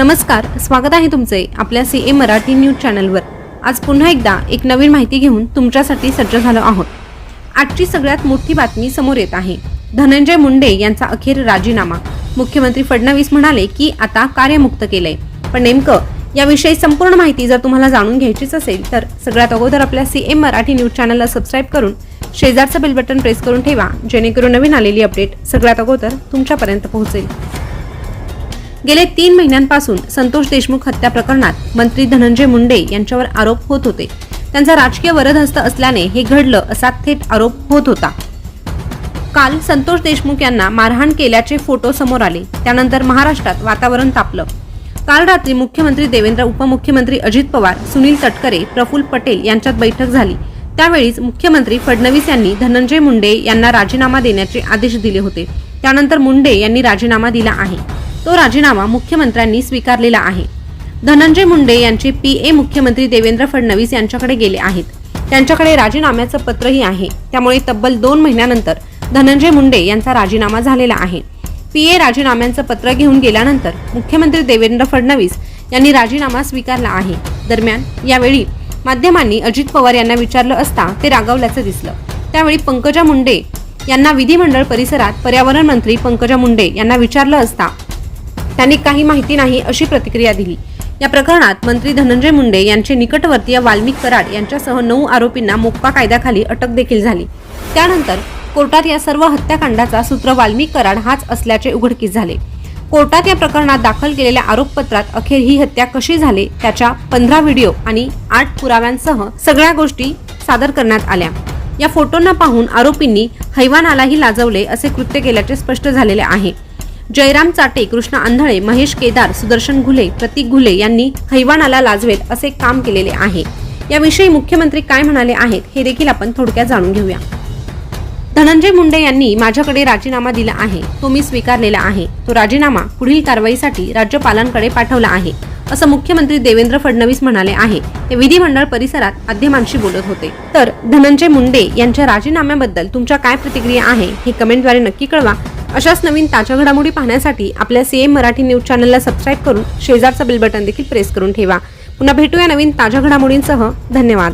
नमस्कार स्वागत आहे तुमचे आपल्या सी ए मराठी न्यूज चॅनलवर. आज पुन्हा एकदा एक नवीन माहिती घेऊन तुमच्यासाठी सज्ज झालो आहोत. आजची सगळ्यात मोठी बातमी समोर येत आहे. धनंजय मुंडे यांचा अखेर राजीनामा. मुख्यमंत्री फडणवीस म्हणाले की आता कार्यमुक्त केलंय. पण नेमकं याविषयी संपूर्ण माहिती जर तुम्हाला जाणून घ्यायचीच असेल तर सगळ्यात अगोदर आपल्या सी एम मराठी न्यूज चॅनलला सबस्क्राईब करून शेजारचं बेल बटन प्रेस करून ठेवा जेणेकरून नवीन आलेली अपडेट सगळ्यात अगोदर तुमच्यापर्यंत पोहोचेल. गेले तीन महिन्यांपासून संतोष देशमुख हत्या प्रकरणात मंत्री धनंजय मुंडे यांच्यावर आरोप होत होते. त्यांचा राजकीय वरदहस्त असल्याने हे घडलं असा थेट आरोप होत होता. काल संतोष देशमुख यांना मारहाण केल्याचे फोटो समोर आले. त्यानंतर महाराष्ट्रात वातावरण तापलं. काल रात्री मुख्यमंत्री देवेंद्र उपमुख्यमंत्री अजित पवार सुनील तटकरे प्रफुल्ल पटेल यांच्यात बैठक झाली. त्यावेळीच मुख्यमंत्री फडणवीस यांनी धनंजय मुंडे यांना राजीनामा देण्याचे आदेश दिले होते. त्यानंतर मुंडे यांनी राजीनामा दिला आहे. तो राजीनामा मुख्यमंत्र्यांनी स्वीकारलेला आहे. धनंजय मुंडे यांचे पी. ए. मुख्यमंत्री देवेंद्र फडणवीस यांच्याकडे गेले आहेत. त्यांच्याकडे राजीनाम्याचं पत्रही आहे. त्यामुळे तब्बल दोन महिन्यानंतर धनंजय मुंडे यांचा राजीनामा झालेला आहे. पी. ए. राजीनाम्यांचं पत्र घेऊन गेल्यानंतर मुख्यमंत्री देवेंद्र फडणवीस यांनी राजीनामा स्वीकारला आहे. दरम्यान यावेळी माध्यमांनी अजित पवार यांना विचारलं असता ते रागावल्याचं दिसलं. त्यावेळी पंकजा मुंडे यांना विधिमंडळ परिसरात पर्यावरण मंत्री पंकजा मुंडे यांना विचारलं असता त्यांनी काही माहिती नाही अशी प्रतिक्रिया दिली. या प्रकरणात मंत्री धनंजय मुंडे यांचे निकटवर्तीय वाल्मिक कराड यांच्यासह नऊ आरोपींना मोक्का कायद्याखाली अटक देखील झाली. त्यानंतर कोर्टात या सर्व हत्याकांडाचा सूत्र वाल्मिक कराड हाच असल्याचे उघडकीस झाले. कोर्टात या प्रकरणात दाखल केलेल्या आरोपपत्रात अखेर ही हत्या कशी झाली त्याच्या पंधरा व्हिडिओ आणि आठ पुराव्यांसह सगळ्या गोष्टी सादर करण्यात आल्या. या फोटोंना पाहून आरोपींनी हैवानालाही लाजवले असे कृत्य केल्याचे स्पष्ट झालेले आहे. जयराम चाटे कृष्णा आंधळे महेश केदार सुदर्शन घुले प्रतीक घुले यांनी हैवानाला लाजवेल असे काम केलेले आहे. याविषयी मुख्यमंत्री काय म्हणाले आहेत हे देखील आपण थोडक्यात जाणून घेऊया. धनंजय मुंडे यांनी माझ्याकडे राजीनामा दिला आहे. तो मी स्वीकारलेला आहे. तो राजीनामा पुढील कारवाईसाठी राज्यपालांकडे पाठवला आहे असं मुख्यमंत्री देवेंद्र फडणवीस म्हणाले आहे. ते विधिमंडळ परिसरात माध्यमांशी बोलत होते. तर धनंजय मुंडे यांच्या राजीनाम्याबद्दल तुमच्या काय प्रतिक्रिया आहे हे कमेंटद्वारे नक्की कळवा. अशाच नवीन ताज्या घडामोडी पाहण्यासाठी आपल्या सीएम मराठी न्यूज चॅनलला सबस्क्राईब करून शेजारचं बेल बटन देखील प्रेस करून ठेवा. पुन्हा भेटूया नवीन ताज्या घडामोडींसह. धन्यवाद.